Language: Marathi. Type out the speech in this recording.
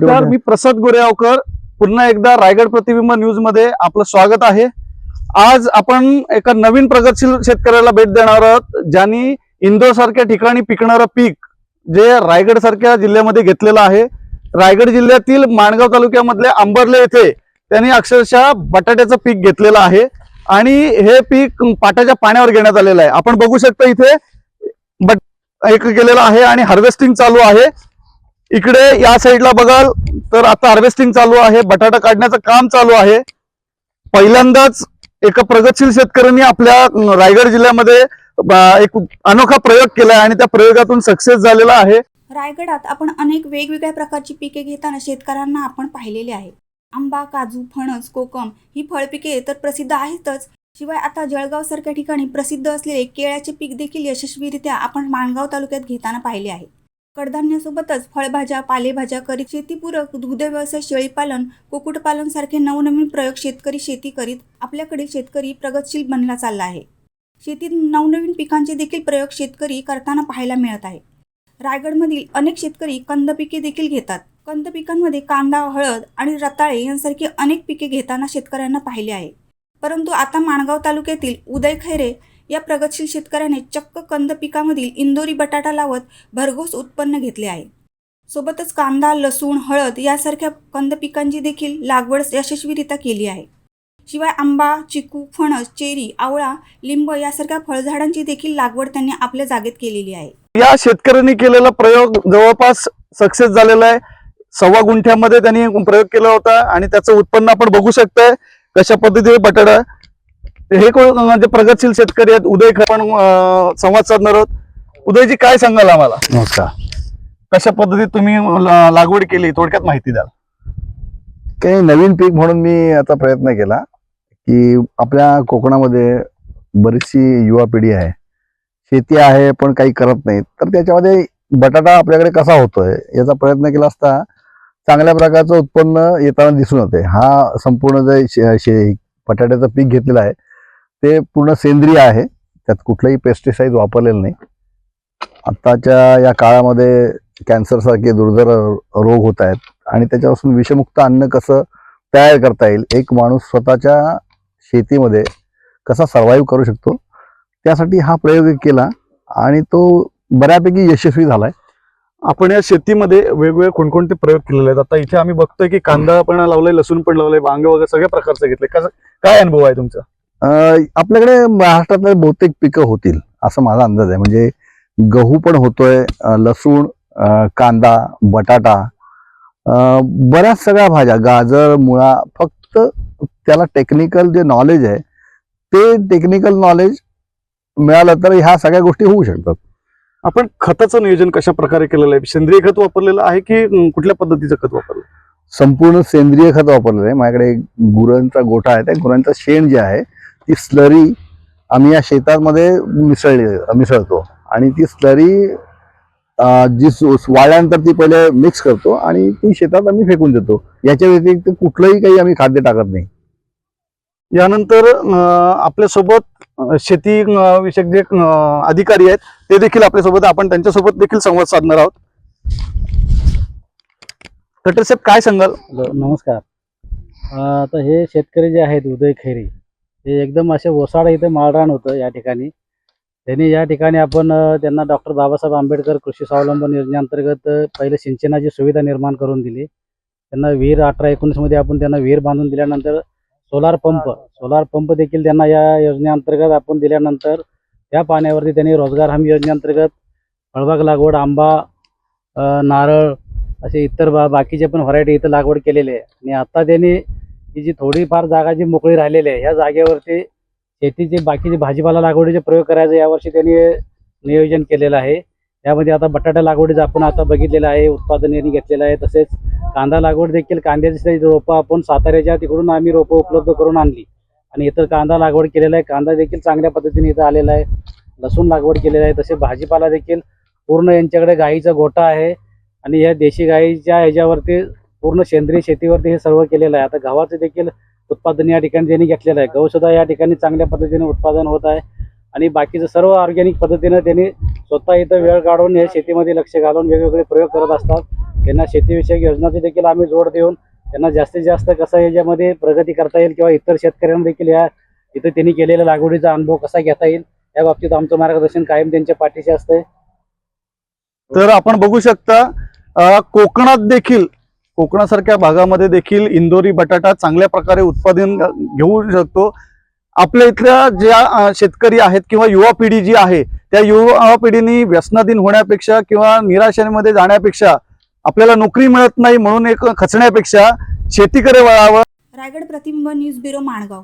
नमस्कार मी प्रसाद गोरेगावकर. पुन्हा एकदा रायगड प्रतिबिंब न्यूजमध्ये आपलं स्वागत आहे. आज आपण एका नवीन प्रगतशील शेतकऱ्याला भेट देणार आहोत ज्यांनी इंदोर सारख्या ठिकाणी पिकणारं पीक जे रायगड सारख्या जिल्ह्यामध्ये घेतलेलं आहे. रायगड जिल्ह्यातील माणगाव तालुक्यामधल्या आंबर्ले येथे त्यांनी अक्षरशः बटाट्याचं पीक घेतलेलं आहे. आणि हे पीक पाटाच्या पाण्यावर घेण्यात आलेलं आहे. आपण बघू शकता इथे बट एक केलेलं आहे आणि हार्वेस्टिंग चालू आहे. इकडे या साईडला बघाल तर आता हार्वेस्टिंग चालू आहे बटाटा काढण्याचं काम चालू आहे. पहिल्यांदाच एका प्रगतशील शेतकऱ्यांनी आपल्या रायगड जिल्ह्यामध्ये एक अनोखा प्रयोग केलाय आणि त्या प्रयोगातून सक्सेस झालेला आहे. रायगडात आपण अनेक वेगवेगळ्या प्रकारची पिके घेताना शेतकऱ्यांना आपण पाहिलेले आहे. आंबा काजू फणस कोकम ही फळपिके तर प्रसिद्ध आहेतच. शिवाय आता जळगाव सारख्या ठिकाणी प्रसिद्ध असलेले केळ्याचे पीक देखील यशस्वीरित्या आपण माणगाव तालुक्यात घेताना पाहिले आहे. कडधान्यासोबतच फळभाज्या पालेभाज्या करीत शेतीपूरक दुग्धव्यवसाय शेळीपालन कुक्कुटपालन सारखे नवनवीन प्रयोग शेतकरी शेती करीत आपल्याकडील शेतकरी प्रगतशील बनला चालला आहे. शेतीत नवनवीन पिकांचे देखील प्रयोग शेतकरी करताना पाहायला मिळत आहे. रायगडमधील अनेक शेतकरी कंद पिके देखील घेतात. कंद पिकांमध्ये कांदा हळद आणि रताळे यांसारखी अनेक पिके घेताना शेतकऱ्यांना पाहिले आहे. परंतु आता माणगाव तालुक्यातील उदय खैरे या प्रगतशील शेतकऱ्याने चक्क कंद पिकामधील इंदोरी बटाटा लावत भरघोस उत्पन्न घेतले आहे. सोबतच कांदा लसूण हळद यासारख्या कंद पिकांची देखील लागवड यशस्वीरित्या केली आहे. शिवाय आंबा चिकू फणस चेरी आवळा लिंब यासारख्या फळझाडांची देखील लागवड त्यांनी आपल्या जागेत केलेली आहे. या शेतकऱ्यांनी केलेला प्रयोग जवळपास सक्सेस झालेला आहे. सव्वा गुंठ्यामध्ये त्यांनी प्रयोग केला होता आणि त्याचं उत्पन्न आपण बघू शकतोय कशा पद्धतीने बटाटा हे कोण म्हणजे प्रगतशील शेतकरी आहेत. उदय पण संवाद साधणार आहोत. उदयजी काय सांगाल आम्हाला? नमस्कार. कशा पद्धतीत तुम्ही ला- लागवड केली? थोडक्यात माहिती द्याल. काही नवीन पीक म्हणून मी आता प्रयत्न केला की आपल्या कोकणामध्ये बरीचशी युवा पिढी आहे. शेती आहे पण काही करत नाहीत. तर त्याच्यामध्ये बटाटा आपल्याकडे कसा होतोय याचा प्रयत्न केला असता चांगल्या प्रकारचं उत्पन्न येताना दिसून येते. हा संपूर्ण जे शे- शे- बटाट्याचं पीक घेतलेलं आहे ते पूर्ण सेंद्रिय आहे. त्यात कुठलंही पेस्टिसाईड वापरलेलं नाही. आत्ताच्या या काळामध्ये कॅन्सरसारखे दुर्धर रोग होत आहेत आणि त्याच्यापासून विषमुक्त अन्न कसं तयार करता येईल एक माणूस स्वतःच्या शेतीमध्ये कसा सर्व्हाइव्ह करू शकतो त्यासाठी हा प्रयोग केला आणि तो बऱ्यापैकी यशस्वी झालाय. आपण या शेतीमध्ये वेगवेगळे कोणकोणते प्रयोग केलेले आहेत? आता इथे आम्ही बघतोय की कांदा पण लावलाय लसूण पण लावलाय वांगे वगैरे सगळ्या प्रकारचे घेतले. कसं काय अनुभव आहे तुमचा? आपल्याकडे महाराष्ट्रातले बहुतेक पिकं होतील असं माझा अंदाज आहे. म्हणजे गहू पण होतोय लसूण कांदा बटाटा बऱ्याच सगळ्या भाज्या गाजर मुळा फक्त त्याला टेक्निकल जे नॉलेज आहे ते टेक्निकल नॉलेज मिळालं तर ह्या सगळ्या गोष्टी होऊ शकतात. आपण खताचं नियोजन कशा प्रकारे केलेलं आहे? सेंद्रिय खत वापरलेलं आहे की कुठल्या पद्धतीचं खत वापरलं? संपूर्ण सेंद्रिय खत वापरलेलं आहे. माझ्याकडे गुरांचा गोठा आहे. त्या गुरांचं शेण जे आहे ती स्लरी आम्ही या शेतामध्ये मिसळली मिसळतो. आणि ती स्लरी जी वाळल्यानंतर ती पहिले मिक्स करतो आणि ती शेतात आम्ही फेकून देतो. याच्या व्यतिरिक्त कुठलंही काही आम्ही खाद्य टाकत नाही. यानंतर आपल्यासोबत शेती विषयक जे अधिकारी आहेत ते देखील आपल्यासोबत आपण त्यांच्यासोबत देखील संवाद साधणार आहोत. कटर साहेब काय सांगाल? नमस्कार. आता हे शेतकरी जे आहेत उदय खैरी हे एकदम असे ओसाड इथे माळरान होतं या ठिकाणी. त्यांनी या ठिकाणी आपण त्यांना डॉक्टर बाबासाहेब आंबेडकर कृषी स्वावलंबन योजनेअंतर्गत पहिले सिंचनाची सुविधा निर्माण करून दिली. त्यांना विहीर अठरा एकोणीसमध्ये आपण त्यांना विहीर बांधून दिल्यानंतर सोलार पंप सोलार पंप देखील त्यांना या योजनेअंतर्गत आपण दिल्यानंतर त्या पाण्यावरती त्यांनी रोजगार हमी योजनेअंतर्गत फळबाग लागवड आंबा नारळ असे इतर बा बाकीचे पण व्हरायटी इथं लागवड केलेली आहे. आणि आता त्यांनी ही जी थोडीफार जागा जी मोकळी राहिलेली आहे ह्या जागेवरती शेतीचे बाकीचे भाजीपाला लागवडीचे प्रयोग करायचे यावर्षी त्यांनी नियोजन केलेलं आहे. त्यामध्ये आता बटाटा लागवडीचं आपण आता बघितलेलं आहे उत्पादन यांनी घेतलेलं आहे. तसेच कांदा लागवड देखील कांद्याची रोपं आपण साताऱ्याच्या तिकडून आम्ही रोपं उपलब्ध करून आणली. आणि इतर कांदा लागवड केलेला आहे. कांदा देखील चांगल्या पद्धतीने इथं आलेला आहे. लसूण लागवड केलेला आहे. तसे भाजीपाला देखील पूर्ण यांच्याकडे गाईचा गोठा आहे. आणि या देशी गाईच्या ह्याच्यावरती पूर्ण सेंद्रिय शेतीवरती हे सर्व केलेलं आहे. आता गव्हाचं देखील उत्पादन या ठिकाणी त्यांनी घेतलेलं आहे. गहूसुद्धा या ठिकाणी चांगल्या पद्धतीने उत्पादन होत आहे. आणि बाकीचं सर्व ऑर्गॅनिक पद्धतीनं त्यांनी स्वतः इथं वेळ काढून हे शेतीमध्ये लक्ष घालून वेगवेगळे प्रयोग करत असतात. त्यांना शेतीविषयक योजनाची देखील आम्ही जोड देऊन त्यांना जास्तीत जास्त कसं याच्यामध्ये प्रगती करता येईल किंवा इतर शेतकऱ्यांना देखील या इथं त्यांनी केलेल्या लागवडीचा अनुभव कसा घेता येईल या बाबतीत आमचं मार्गदर्शन कायम त्यांच्या पाठीशी असतंय. तर आपण बघू शकता कोकणात देखील कोकणासारख्या भागामध्ये देखील इंदोरी बटाटा चांगल्या प्रकारे उत्पादन घेऊ शकतो. आपल्या इथल्या ज्या शेतकरी आहेत किंवा युवा पिढी जी आहे त्या युवा पिढीने व्यसनाधीन होण्यापेक्षा किंवा निराशेमध्ये जाण्यापेक्षा आपल्याला नोकरी मिळत नाही म्हणून एक खचण्यापेक्षा शेतीकडे वळावं. रायगड प्रतिबिंब न्यूज ब्युरो माणगाव.